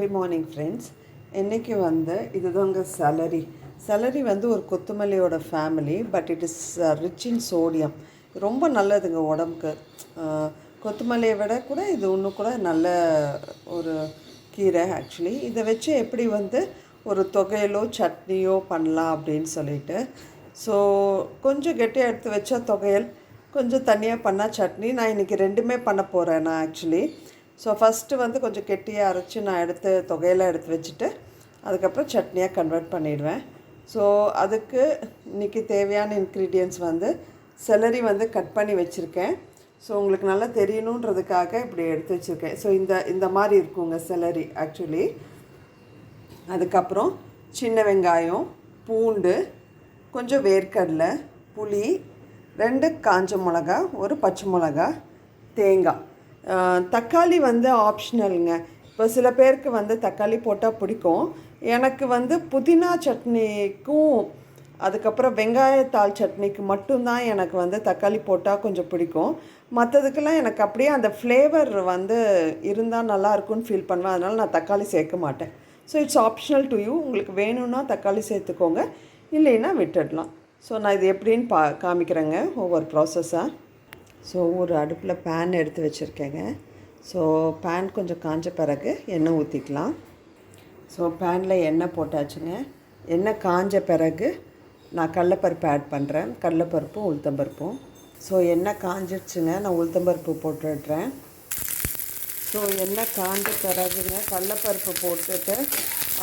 Happy morning friends இன்றைக்கி வந்து இதுதாங்க சலரி சலரி வந்து ஒரு கொத்துமல்லியோட family but it is rich in sodium ரொம்ப நல்லதுங்க உடம்புக்கு. Uh, கொத்துமல்லியை விட கூட இது இன்னும் கூட நல்ல ஒரு கீரை ஆக்சுவலி இதை வச்சு எப்படி வந்து ஒரு தொகையிலோ சட்னியோ பண்ணலாம் அப்படின்னு சொல்லிட்டு. ஸோ கொஞ்சம் கெட்டியாக எடுத்து வச்சா தொகையல் கொஞ்சம் தனியாக பண்ணால் சட்னி. நான் இன்றைக்கி ரெண்டுமே பண்ண போகிறேன் நான் ஆக்சுவலி ஸோ ஃபஸ்ட்டு வந்து கொஞ்சம் கெட்டியாக அரைச்சி நான் எடுத்து தொகையெல்லாம் எடுத்து வச்சுட்டு அதுக்கப்புறம் சட்னியாக கன்வெர்ட் பண்ணிடுவேன். ஸோ அதுக்கு இன்றைக்கி தேவையான இன்க்ரீடியன்ட்ஸ் வந்து செலரி வந்து கட் பண்ணி வச்சுருக்கேன். ஸோ உங்களுக்கு நல்லா தெரியணுன்றதுக்காக இப்படி எடுத்து வச்சுருக்கேன். ஸோ இந்த இந்த மாதிரி இருக்குங்க செலரி ஆக்சுவலி அதுக்கப்புறம் சின்ன வெங்காயம் பூண்டு கொஞ்சம் வேர்க்கடலை புளி ரெண்டு காஞ்ச மிளகா ஒரு பச்சை மிளகா தேங்காய். தக்காளி வந்து ஆப்ஷனலுங்க இப்போ சில பேருக்கு வந்து தக்காளி போட்டால் பிடிக்கும். எனக்கு வந்து புதினா சட்னிக்கும் அதுக்கப்புறம் வெங்காயத்தாள் சட்னிக்கு மட்டும்தான் எனக்கு வந்து தக்காளி போட்டால் கொஞ்சம் பிடிக்கும். மற்றதுக்கெல்லாம் எனக்கு அப்படியே அந்த ஃப்ளேவர் வந்து இருந்தால் நல்லாயிருக்குன்னு ஃபீல் பண்ணுவேன். அதனால் நான் தக்காளி சேர்க்க மாட்டேன். So it's optional to you உங்களுக்கு வேணும்னா தக்காளி சேர்த்துக்கோங்க. இல்லைன்னா விட்டுடலாம். ஸோ நான் இது எப்படின்னு பா காமிக்கிறேங்க. ஒவ்வொரு ப்ராசஸாக ஸோ ஒரு அடுப்பில் பேன் எடுத்து வச்சுருக்கேங்க. ஸோ பேன் கொஞ்சம் காஞ்ச பிறகு எண்ணெய் ஊற்றிக்கலாம் ஸோ பேனில் எண்ணெய் போட்டாச்சுங்க. எண்ணெய் காஞ்ச பிறகு நான் கடலப்பருப்பு ஆட் பண்ணுறேன் கடலப்பருப்பும் உளுத்தம்பருப்பும். ஸோ எண்ணெய் காஞ்சிடுச்சுங்க நான் உளுத்தம்பருப்பு போட்டுடுறேன். ஸோ எண்ணெய் காஞ்ச பிறகுங்க கடலப்பருப்பு போட்டுட்டு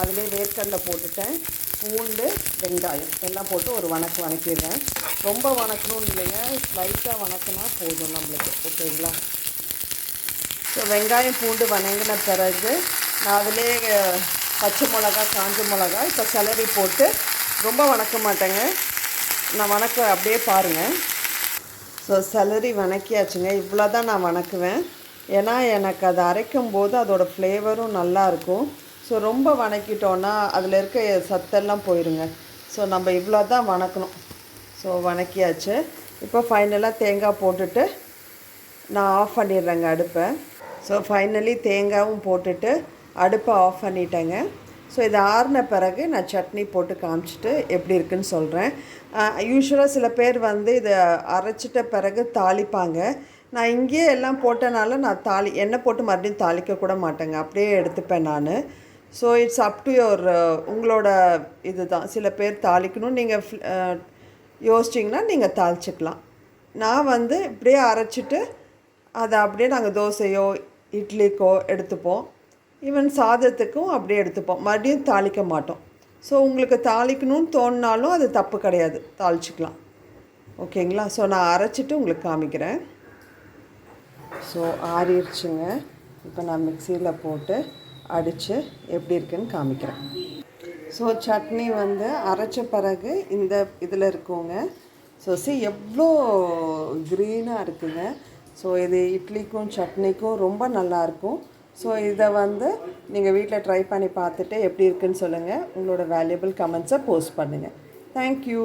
அதிலே வேர்க்கடலை போட்டுட்டேன். பூண்டு வெங்காயம் எல்லாம் போட்டு ஒரு வணக்கு வணக்கிடுறேன். ரொம்ப வணக்கணும்னு இல்லைங்க ஸ்லைட்டாக வணக்கினா போதும் நம்மளுக்கு. ஓகேங்களா? ஸோ வெங்காயம் பூண்டு வணங்கின பிறகு நான் அதிலே பச்சை மிளகா காஞ்ச மிளகா இப்போ செலரி போட்டு ரொம்ப வணக்க மாட்டேங்க. நான் வணக்க அப்படியே பாருங்கள் ஸோ செலரி வணக்கியாச்சுங்க. இவ்வளோ தான் நான் வணக்குவேன். ஏன்னா எனக்கு அதை அரைக்கும் போது அதோடய ஃப்ளேவரும் நல்லாயிருக்கும் ஸோ ரொம்ப வணக்கிட்டோன்னா அதில் இருக்க சத்தெல்லாம் போயிருங்க. ஸோ நம்ம இவ்வளோ தான் வணக்கணும். ஸோ வணக்கியாச்சு. இப்போ ஃபைனலாக தேங்காய் போட்டுட்டு நான் ஆஃப் பண்ணிடுறேங்க அடுப்பை. ஸோ ஃபைனலி தேங்காயும் போட்டுட்டு அடுப்பை ஆஃப் பண்ணிட்டேங்க. ஸோ இது ஆறின பிறகு நான் சட்னி போட்டு காமிச்சிட்டு எப்படி இருக்குன்னு சொல்கிறேன் யூஸ்வலாக சில பேர் வந்து இதை அரைச்சிட்ட பிறகு தாளிப்பாங்க. நான் இங்கேயே எல்லாம் போட்டனால நான் தாளி எண்ணெய் போட்டு மறுபடியும் தாளிக்க கூட மாட்டேங்க. அப்படியே எடுத்துப்பேன் நான். So it's up to your உங்களோட இது தான் சில பேர் தாளிக்கணும். நீங்கள் uh, யோசிச்சிங்கன்னா நீங்கள் தாளிச்சிக்கலாம். நான் வந்து இப்படியே அரைச்சிட்டு அதை அப்படியே நாங்கள் தோசையோ இட்லிக்கோ எடுத்துப்போம். ஈவன் சாதத்துக்கும் அப்படியே எடுத்துப்போம். மறுபடியும் தாளிக்க மாட்டோம். ஸோ உங்களுக்கு தாளிக்கணும்னு தோணினாலும் அது தப்பு கிடையாது. தாளிச்சிக்கலாம். ஓகேங்களா? ஸோ நான் அரைச்சிட்டு உங்களுக்கு காமிக்கிறேன். ஸோ ஆறிடுச்சுங்க. இப்போ நான் மிக்சியில் போட்டு அடித்து எப்படி இருக்குன்னு காமிக்கிறேன். ஸோ சட்னி வந்து அரைச்ச பிறகு இந்த இதில் இருக்குங்க. ஸோ சி எவ்வளோ க்ரீனாக இருக்குங்க. ஸோ இது இட்லிக்கும் சட்னிக்கும் ரொம்ப நல்லாயிருக்கும் ஸோ இதை வந்து நீங்கள் வீட்டில் ட்ரை பண்ணி பார்த்துட்டு எப்படி இருக்குன்னு சொல்லுங்கள் உங்களோட வேல்யூபிள் கமெண்ட்ஸை போஸ்ட் பண்ணுங்கள் தேங்க்யூ